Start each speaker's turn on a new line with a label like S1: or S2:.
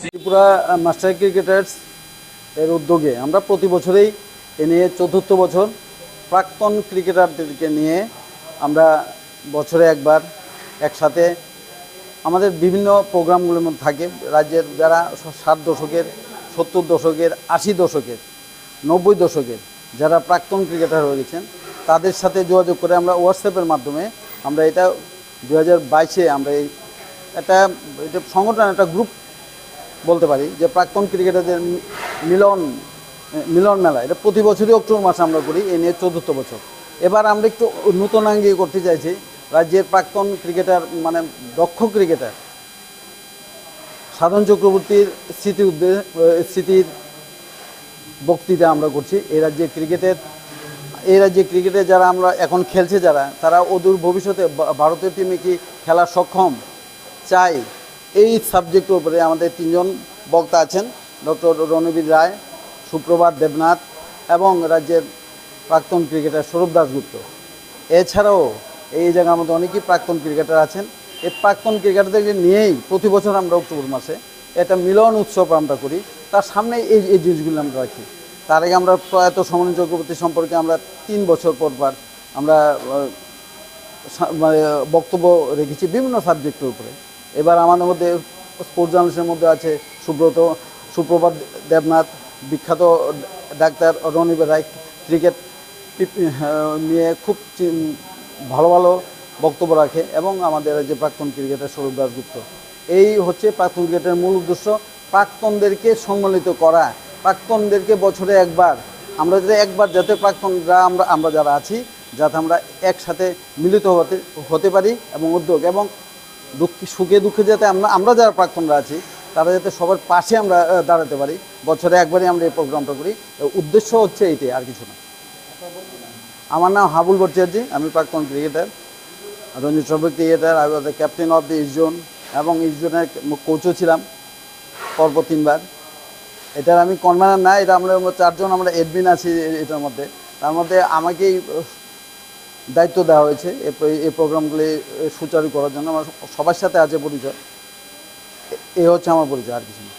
S1: Tripura master cricketers এর উদ্যোগে আমরা প্রতি বছরেই এ নিয়ে চতুর্থ বছর প্রাক্তন ক্রিকেটারদেরকে নিয়ে আমরা বছরে একবার একসাথে আমাদের বিভিন্ন প্রোগ্রামগুলোর মধ্যে থাকে। রাজ্যের যারা ষাট দশকের, সত্তর দশকের, আশি দশকের, নব্বই দশকের যারা প্রাক্তন ক্রিকেটার হয়ে গেছেন, তাদের সাথে যোগাযোগ করে আমরা হোয়াটসঅ্যাপের মাধ্যমে আমরা এটা দু হাজার বাইশে আমরা এই একটা এটা সংগঠন, একটা গ্রুপ বলতে পারি, যে প্রাক্তন ক্রিকেটারদের মিলন মিলন মেলা। এটা প্রতি বছরই অক্টোবর মাসে আমরা করি, এ নিয়ে চতুর্থ বছর। এবার আমরা একটু নূতনাঙ্গি করতে চাইছি, রাজ্যের প্রাক্তন ক্রিকেটার মানে দক্ষ ক্রিকেটার, সাধন চক্রবর্তীর স্মৃতি উদ্দেশ্য স্মৃতির বক্তৃতা আমরা করছি। এই রাজ্যে ক্রিকেটের, এই রাজ্যে ক্রিকেটে যারা আমরা এখন খেলছে যারা, তারা অদূর ভবিষ্যতে ভারতীয় টিমে কি খেলা সক্ষম? চাই এই সাবজেক্টের উপরে আমাদের তিনজন বক্তা আছেন ডক্টর রণবীর রায়, সুপ্রভাত দেবনাথ এবং রাজ্যের প্রাক্তন ক্রিকেটার সৌরভ দাসগুপ্ত এছাড়াও এই জায়গার মধ্যে অনেকেই প্রাক্তন ক্রিকেটার আছেন। এই প্রাক্তন ক্রিকেটারদেরকে নিয়েই প্রতি বছর আমরা অক্টোবর মাসে একটা মিলন উৎসব আমরা করি। তার সামনে এই এই জিনিসগুলো আমরা রাখি। তার আগে আমরা প্রয়াত সমন চক্রবর্তী সম্পর্কে আমরা তিন বছর পর পর আমরা মানে বক্তব্য রেখেছি বিভিন্ন সাবজেক্টের উপরে। এবার আমাদের মধ্যে স্পোর্টস জার্নালিস্টের মধ্যে আছে সুব্রত, সুপ্রভাত দেবনাথ, বিখ্যাত ডাক্তার রণিব রায়, ক্রিকেট নিয়ে খুব ভালো ভালো বক্তব্য রাখে এবং আমাদের যে প্রাক্তন ক্রিকেটার সৌরভ দাসগুপ্ত এই হচ্ছে প্রাক্তন ক্রিকেটের মূল উদ্দেশ্য, প্রাক্তনদেরকে সম্মিলিত করা। প্রাক্তনদেরকে বছরে একবার, আমরা যাতে একবার যাতে প্রাক্তনরা আমরা আমরা যারা আছি, যাতে আমরা একসাথে মিলিত হতে হতে পারি এবং উদ্যোগ এবং দুঃখ, সুখে, দুঃখে যাতে আমরা আমরা যারা প্রাক্তনরা আছি, তারা যাতে সবার পাশে আমরা দাঁড়াতে পারি। বছরে একবারই আমরা এই প্রোগ্রামটা করি। উদ্দেশ্য হচ্ছে এইটাই, আর কিছু না। আমার নাম হাবুল ভট্টাচার্য, আমি প্রাক্তন cricketer, Ranjit trophy cricketer was the captain of the east zone এবং ইস্ট জোনের কোচও ছিলাম পরপর তিনবার। এটার আমি কনভেনার না, এটা আমরা চারজন, আমরা এডমিন আছি এটার মধ্যে। তার মধ্যে আমাকেই দায়িত্ব দেওয়া হয়েছে এই প্রোগ্রামগুলি সুচারু করার জন্য আমার সবার সাথে আছে পরিচয়। এ হচ্ছে আমার পরিচয়, আর কিছু না।